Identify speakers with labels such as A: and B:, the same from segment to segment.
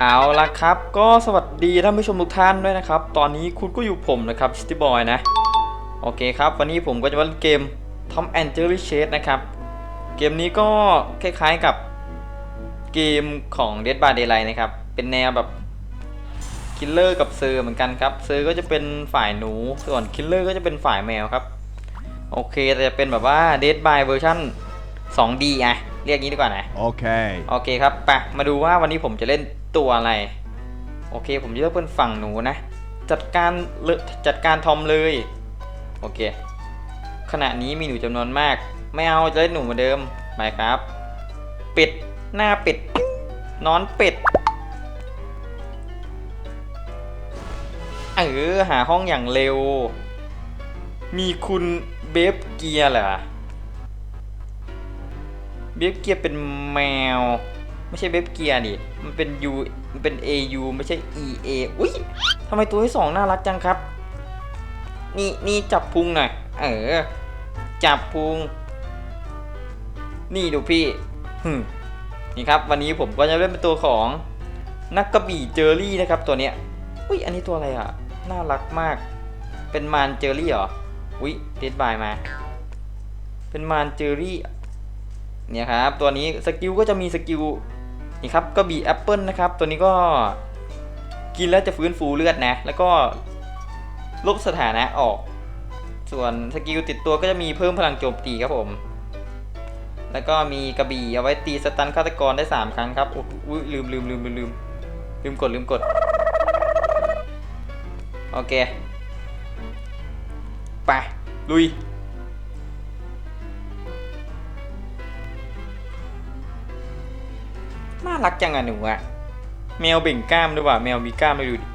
A: เอาละครับ ก็สวัสดีท่านผู้ชมทุกท่านด้วยนะครับ ตอนนี้คุณก็อยู่ผมนะครับชิตตี้บอยนะ โอเคครับ วันนี้ผมก็จะมาเล่นเกม Tom and Jerry Chase นะครับ เกมนี้ก็คล้ายๆกับเกมของ Dead by Daylight นะครับ เป็นแนวแบบคิลเลอร์กับเซอร์เหมือนกันครับ เซอร์ก็จะเป็นฝ่ายหนู ส่วนคิลเลอร์ก็จะเป็นฝ่ายแมวครับ โอเคแต่จะเป็นแบบว่า Dead by เวอร์ชัน 2D อะ เรียกงี้ดีกว่านะ
B: Okay.
A: โอเคครับ ไป มาดูว่าวันนี้ผมจะเล่น ตัวอะไร โอเค ผมจะเลือกเป็นฝั่งหนูนะ จัดการเลอะจัดการทอมเลย โอเค ขณะนี้มีหนูจำนวนมาก ไม่เอาจะเล่นหนูเหมือนเดิม ไปครับ เป็ด หน้าเป็ด นอนเป็ด เออ หาห้องอย่างเร็ว มีคุณเบฟเกียร์เหรอ เบฟเกียร์เป็นแมว ไม่ใช่เบฟเกียร์ดิมันเป็น U มันเป็น AU ไม่ใช่ EA อุ้ยทำไมตัวที่สองน่ารักจังครับ นี่นี่จับพุงหน่อย เออ จับพุง นี่ดูพี่นี่ครับ วันนี้ผมก็จะเล่นเป็นตัวของนักกระบี่เจอรี่นะครับตัวเนี้ย อุ้ยอันนี้ตัวอะไรอะ น่ารักมาก เป็นมารเจอรี่เหรอ อุ้ยเดดบายมา เป็นมารเจอรี่ เนี่ยครับ ตัวนี้สกิลก็จะมีสกิล นี่ครับก็บีแอปเปิลนะครับ ตัวนี้ก็กินแล้วจะฟื้นฟูเลือดนะ แล้วก็ลบสถานะออก ส่วนสกิลติดตัวก็จะมีเพิ่มพลังโจมตีครับผม แล้วก็มีกระบี่เอาไว้ตีสตันฆาตกรได้ 3 ครั้งครับอุ๊ยลืมลืมลืมลืมลืมลืมกดลืมกด โอเค ไป ลุย รักจังอะหนูอะแมวเบ่งกล้ามด้วยว่ะแมวมีกล้ามด้วยดูดิ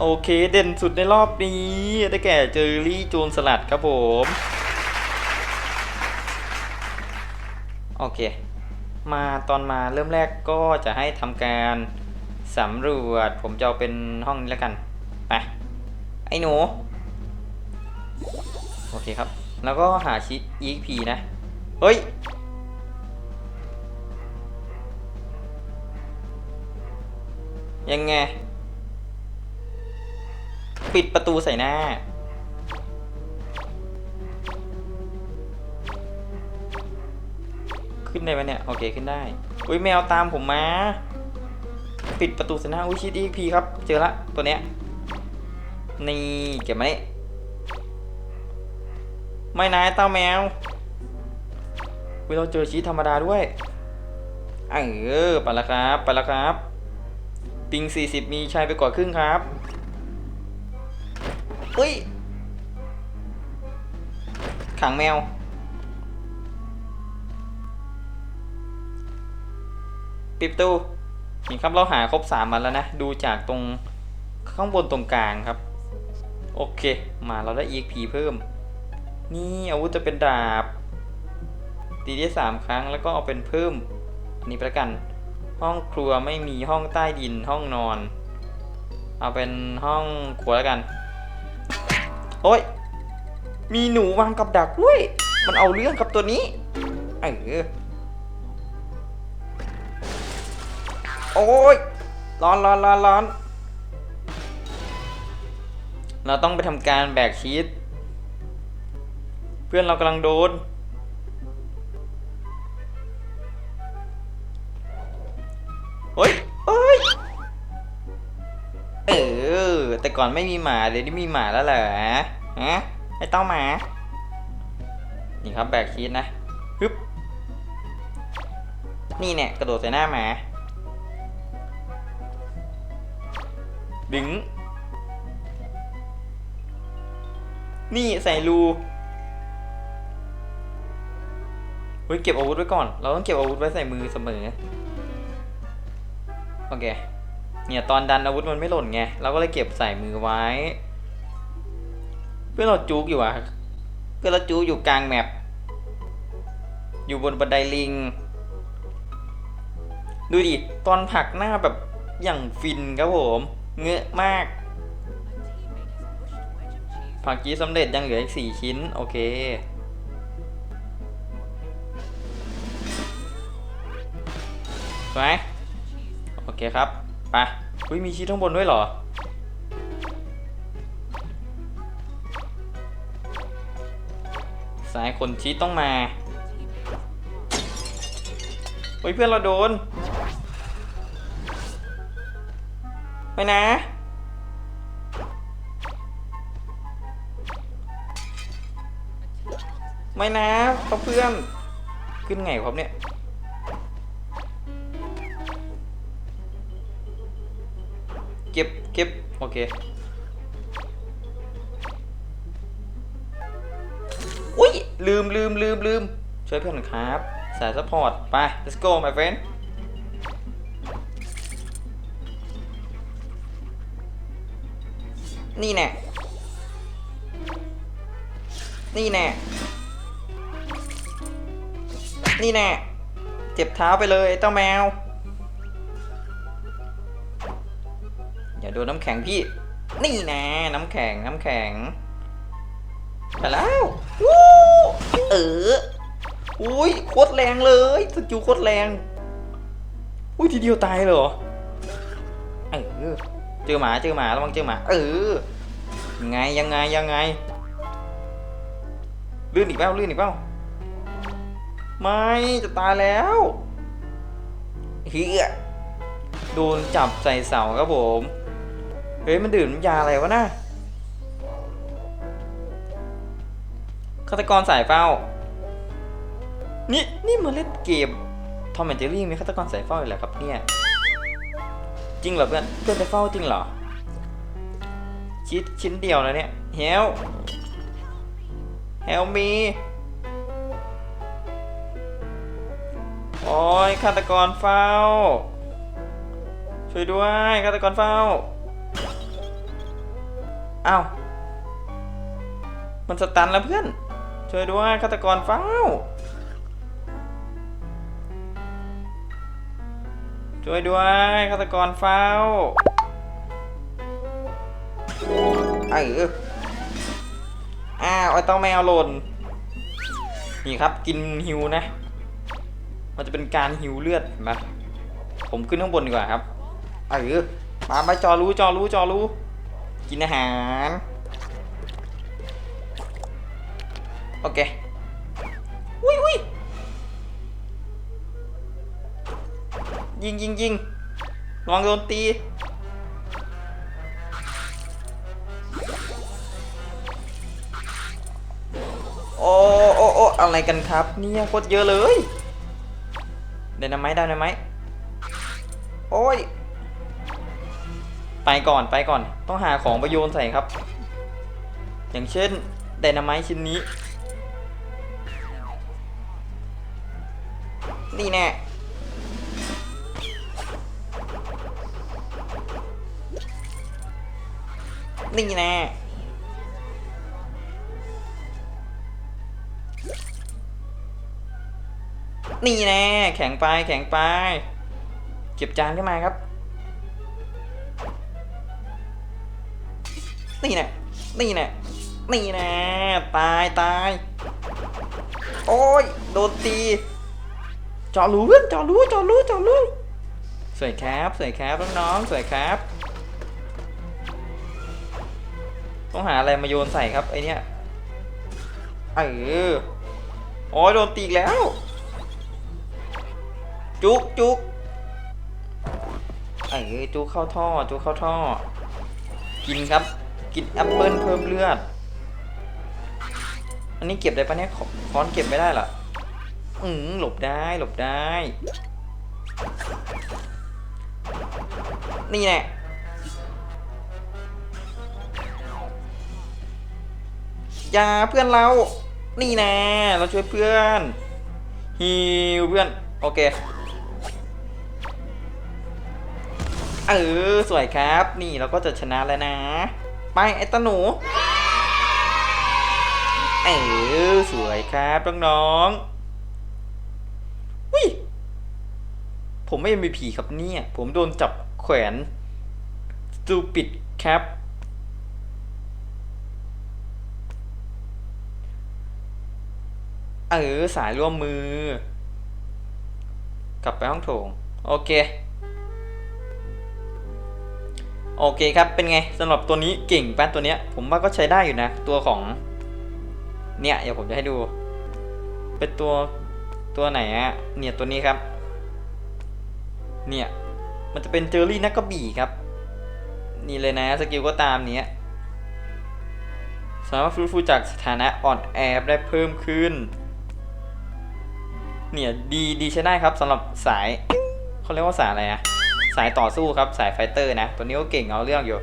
A: โอเคเด่นสุดในรอบนี้ได้แก่เจอรี่จูนสลัดครับผม โอเค มาตอนมาเริ่มแรกก็จะให้ทำการสำรวจ ผมจะเอาเป็นห้องนี้แล้วกัน ไป ไอ้หนู โอเคครับ แล้วก็หาชิป EXP นะ เฮ้ย ยังไง ปิดประตูใส่หน้า ขึ้นได้ไหมเนี่ย โอเคขึ้นได้ อุ้ยแมวตามผมมา ปิดประตูใส่หน้า อุ้ยชิด EXP ครับ เจอละตัวเนี้ย นี่เก็บมานี่ไม่นายเต้าแมวเวลาเจอชีสธรรมดาด้วยเออไปแล้วครับไปแล้วครับ ปิง 40 มีชัยไปกว่าครึ่งครับเฮ้ย ขังแมว ปิดปตูนี่ครับเราหาครบสามมันแล้วนะ ดูจากตรงข้างบนตรงกลางครับ โอเค มาเราได้ EXP เพิ่ม นี่อาวุธจะเป็นดาบตีได้สามครั้งแล้วก็เอาเป็นเพิ่ม อันนี้ประกัน ห้องครัวไม่มีห้องใต้ดินห้องนอน เอาเป็นห้องครัวแล้วกัน โอ้ย มีหนูวางกับดักด้วย มันเอาเรื่องกับตัวนี้ เออ โอ้ย ร้อนร้อนร้อนร้อน เราต้องไปทำการแบกชีสเพื่อนเรากำลังโดนเฮ้ยเฮ้ยเออ แต่ก่อนไม่มีหมาเดี๋ยวนี้มีหมาแล้วเหรอฮะไอ้เต้าหมา นี่ครับแบกชีสนะฮึบนี่เนี่ยกระโดดใส่หน้าหมา ดึง นี่ใส่รูเฮ้ยเก็บอาวุธไว้ก่อน เราต้องเก็บอาวุธไว้ใส่มือเสมอ โอเค เนี่ยตอนดันอาวุธมันไม่หล่นไง เราก็เลยเก็บใส่มือไว้ เพื่อเราจุกอยู่อะเพื่อเราจุกอยู่กลางแมป อยู่บนบันไดลิง ดูดิ ตอนผักหน้าแบบอย่างฟินครับผม เงอะมาก ผักกี้สำเร็จยังเหลืออีกสี่ชิ้น โอเคสวยโอเคครับ ไปอุ้ยมีชีสข้างบนด้วยเหรอ สายขนชีสต้องมาเฮ้ยเพื่อนเราโดน ไปนะ ไม่นะเพื่อน ขึ้นไงครับเนี่ย เก็บเก็บโอเคอุ้ย ลืมลืมลืมลืมช่วยเพื่อนครับ สายซัพพอร์ต ไป let's go my friend นี่แน่นี่แน่ นี่แน่เจ็บเท้าไปเลยเจ้าแมว อย่าโดนน้ำแข็งพี่ นี่แน่น้ำแข็งน้ำแข็งไปแล้ววู้เอออุ้ยโคตรแรงเลยสกิลโคตรแรงอุ้ยทีเดียวตายเลยเหรอเออเจอหมาเจอหมาระวังเจอหมาเออยังไงยังไงยังไงลื่นอีกเปล่าลื่นอีกเปล่า ไม่จะตายแล้วเฮียโดนจับใส่เสาครับผม เฮ้ยมันดื่มน้ำยาอะไรวะน่ะฆาตกรสายเฝ้า นี่นี่มาเล่นเกมทอมแอนเจอรี่มีฆาตกรสายเฝ้าอีกแล้วครับเนี่ย จริงเหรอเพื่อนเพื่อนจะเฝ้าจริงเหรอ ชิ้นชิ้นเดียวนะเนี่ยเฮลเฮลมี อ้ยฆาตกรเฝ้า ช่วยด้วยฆาตกรเฝ้าอ้าวมันสตันแล้วเพื่อน ช่วยด้วยฆาตกรเฝ้า ช่วยด้วยฆาตกรเฝ้าเอออ้าวไอ้ต้าแมวหล่นนี่ครับกินฮิวนะ มันจะเป็นการฮิวเลือดเห็นไหมผมขึ้นข้างบนดีกว่าครับเออมาไปจอรู้จอรู้จอรู้ กินอาหาร โอเคอุ้ยอุ้ยยิงยิงยิงระวังโดนตีโอ้โอ้โอ้อะไรกันครับ เนี่ยโคตรเยอะเลย เดนนาไมได้ไหมโอ้ย ไปก่อนไปก่อน ต้องหาของไปโยนใส่ครับ อย่างเช่นไดนาไมชิ้นนี้ นี่แน่นี่แน่ นี่แน่แข็งไปแข็งไป เก็บจานขึ้นมาครับ นี่แน่นี่แน่นี่แน่ตายตายโอ้ยโดนตีจอรู้เพื่อนจอรู้จอรู้จอรู้สวยครับสวยครับน้องๆสวยครับ ต้องหาอะไรมาโยนใส่ครับไอเนี้ยเออโอ้ยโดนตีอีกแล้ว จุกจุกเออจุกเข้าท่อจุกเข้าท่อ กินครับ กินแอปเปิลเพิ่มเลือด อันนี้เก็บได้ปะเนี่ยค้อนเก็บไม่ได้หรออืมหลบได้หลบได้ นี่แน่อย่าเพื่อนเรา นี่แน่เราช่วยเพื่อนฮิวเพื่อน โอเค เออสวยครับ นี่เราก็จะชนะแล้วนะ ไปไอ้ตาหนู เออสวยครับน้องๆวิผมไม่เป็นผีครับเนี่ย ผมโดนจับแขวนสตูปิดครับเออสายร่วมมือ กลับไปห้องโถง โอเค โอเคครับเป็นไงสำหรับตัวนี้เก่งแป้นตัวเนี้ย ผมว่าก็ใช้ได้อยู่นะ ตัวของ เนี่ยเดี๋ยวผมจะให้ดู เป็นตัวตัวไหนอะเนี่ยตัวนี้ครับ เนี่ยมันจะเป็นเจอรี่นักกระบี่ครับ นี่เลยนะสกิลก็ตามเนี้ยสามารถฟื้นฟูจากสถานะอ่อนแอได้เพิ่มขึ้น เนี่ยดีดีใช้ได้ครับสำหรับสายเขาเรียกว่าสายอะไรอะ สายต่อสู้ครับสายไฟเตอร์นะตัวนี้ก็เก่งเอาเรื่องอยู่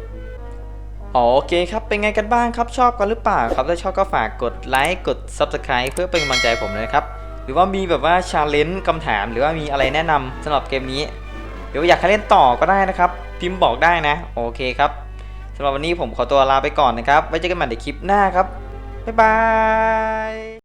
A: อ๋อโอเคครับ เป็นไงกันบ้างครับชอบกันหรือเปล่าครับถ้าชอบก็ฝากกดไลค์กด Subscribe เพื่อเป็นกำลังใจผมเลยครับ หรือว่ามีแบบว่าชาเลนจ์คำถาม หรือว่ามีอะไรแนะนำสำหรับเกมนี้หรือว่าอยากให้เล่นต่อก็ได้นะครับ พิมพ์บอกได้นะ โอเคครับสำหรับวันนี้ผมขอตัวลาไปก่อนนะครับ ไว้เจอกันใหม่ในคลิปหน้าครับบ๊ายบาย